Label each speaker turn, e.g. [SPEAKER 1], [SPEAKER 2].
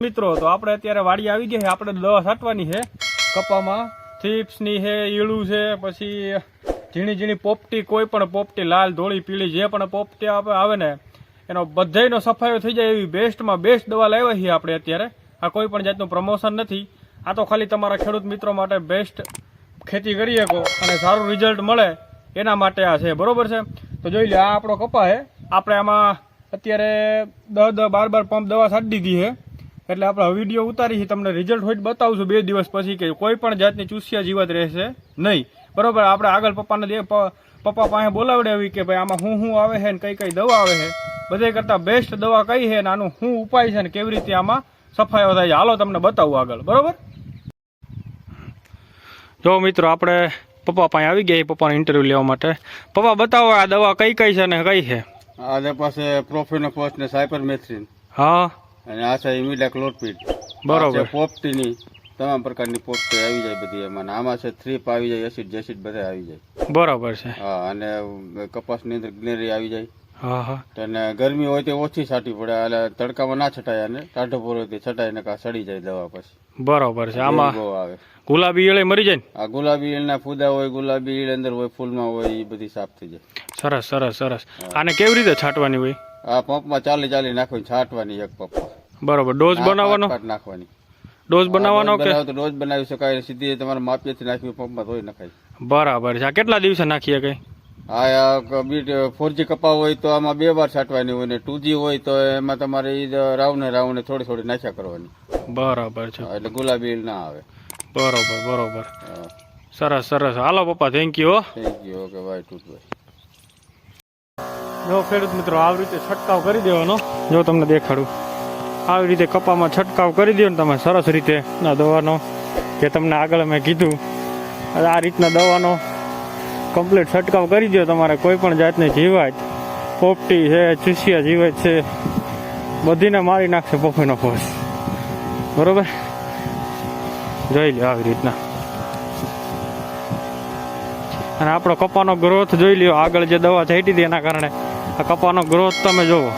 [SPEAKER 1] મિત્રો, તો આપણે અત્યારે વાડી આવી ગઈ છે. આપણે દવા છાંટવાની છે. કપામાં થીપ્સની છે, ઈળું છે, પછી ઝીણી ઝીણી પોપટી, કોઈ પણ પોપટી, લાલ ધોળી, પીળી, જે પણ પોપટી આવે ને, એનો બધાયનો સફાયો થઈ જાય એવી બેસ્ટમાં બેસ્ટ દવા લાવ્યા છીએ આપણે અત્યારે. આ કોઈ પણ જાતનું પ્રમોશન નથી. આ તો ખાલી તમારા ખેડૂત મિત્રો માટે બેસ્ટ ખેતી કરી શકો અને સારું રિઝલ્ટ મળે એના માટે આ છે. બરોબર છે? તો જોઈ લે આ આપણો કપા છે. આપણે આમાં અત્યારે દસ દસ બાર બાર પંપ દવા છાંટી દીધી છે. એટલે આપણે વીડિયો ઉતારી તમને રિઝલ્ટ હોય બતાવશું બે દિવસ પછી કે કોઈ પણ જાતની ચૂસિયા જીવત રહેશે નહીં. બરોબર? આપણે આગળ પપ્પાને દે પપ્પા પાસે બોલાવડાવી કે ભાઈ આમાં શું શું આવે છે ને કઈ કઈ દવા આવે છે? બધે કરતાં બેસ્ટ દવા કઈ છે ને આનું શું ઉપાય છે ને કેવી રીતે આમાં સફાઈઓ થાય છે? હાલો તમને બતાવું આગળ. બરોબર? જો મિત્રો આપણે પપ્પા પાસે આવી ગયા પપ્પાનો ઇન્ટરવ્યુ લેવા માટે. પપ્પા બતાવો આ દવા કઈ કઈ છે ને કઈ છે?
[SPEAKER 2] આને પાસે પ્રોફેનોફોસ ને સાયપરમેથ્રિન
[SPEAKER 1] હા.
[SPEAKER 2] અને આ છે ઇમિડા ક્લોરપીટ
[SPEAKER 1] બરોબર.
[SPEAKER 2] પોપટીની તમામ પ્રકારની પોપટી આવી જાય બધી એમાં. આમાં છે થ્રીપ આવી જાય એસિડ જેસિડ બધા આવી જાય.
[SPEAKER 1] બરોબર છે.
[SPEAKER 2] હા અને કપાસની અંદર ગ્લેરી આવી જાય. અને ગરમી હોય તો ઓછી છાંટવી પડે. એટલે તડકામાં ના છટાય અને ટાઢો પોરો તો છટાય ને સડી જાય દવા પછી.
[SPEAKER 1] બરોબર છે. આમાં
[SPEAKER 2] આવે.
[SPEAKER 1] ગુલાબી ઈળે મરી જાય
[SPEAKER 2] આ ગુલાબી ઈળના ફૂદા હોય ગુલાબી ઈળ અંદર હોય ફૂલમાં હોય એ બધી સાફ થઈ જાય.
[SPEAKER 1] સરસ સરસ સરસ. આને કેવી રીતે છાંટવાની હોય?
[SPEAKER 2] આ પંપમાં ચાલી ચાલી નાખવાની છાંટવાની એક પંપમાં
[SPEAKER 1] બરોબર. ડોઝ બનાવવાનો?
[SPEAKER 2] નાખવાની.
[SPEAKER 1] ડોઝ બનાવવાનો કે?
[SPEAKER 2] તો રોજ બનાવી શકાય સીધી તમારે માપિયાથી નાખવી પંપમાં ધોઈ નખાય.
[SPEAKER 1] બરાબર છે. આ કેટલા દિવસે નાખીએ કઈ?
[SPEAKER 2] આ બીટ ફોરજી કપા હોય તો આમાં બે વાર છાંટવાની હોય ને ટુજી હોય તો એમાં તમારે ઈ રાવને રાવને થોડી થોડી નાખ્યા કરવાની.
[SPEAKER 1] બરાબર છે.
[SPEAKER 2] એટલે ગુલાબી ના આવે.
[SPEAKER 1] બરોબર બરોબર. સરસ સરસ. હાલો પપ્પા થેન્ક યુ હો.
[SPEAKER 2] થેન્ક યુ ઓકે ભાઈ ટૂટભાઈ
[SPEAKER 1] જો ખેડૂત મિત્રો આવી રીતે છંટકાવ કરી દેવાનો. જો તમને દેખાડું. આવી રીતે કપામાં છંટકાવ કરી દો ને તમે, સરસ રીતે. આ દવાનો જે તમને આગળ મેં કીધું, આ રીતના દવાનો કમ્પ્લીટ છંટકાવ કરી દો તમારે, કોઈ પણ જાતની જીવાત, પોપટી છે, ચૂસિયા જીવાત છે, બધીને મારી નાખશે પોફીનો ફોસ બરોબર? જોઈ લો આવી રીતના. અને આપણો કપાનો ગ્રોથ જોઈ લ્યો, આગળ જે દવા છાંટી હતી એના કારણે. આ કપાનો ગ્રોથ તમે જોવો.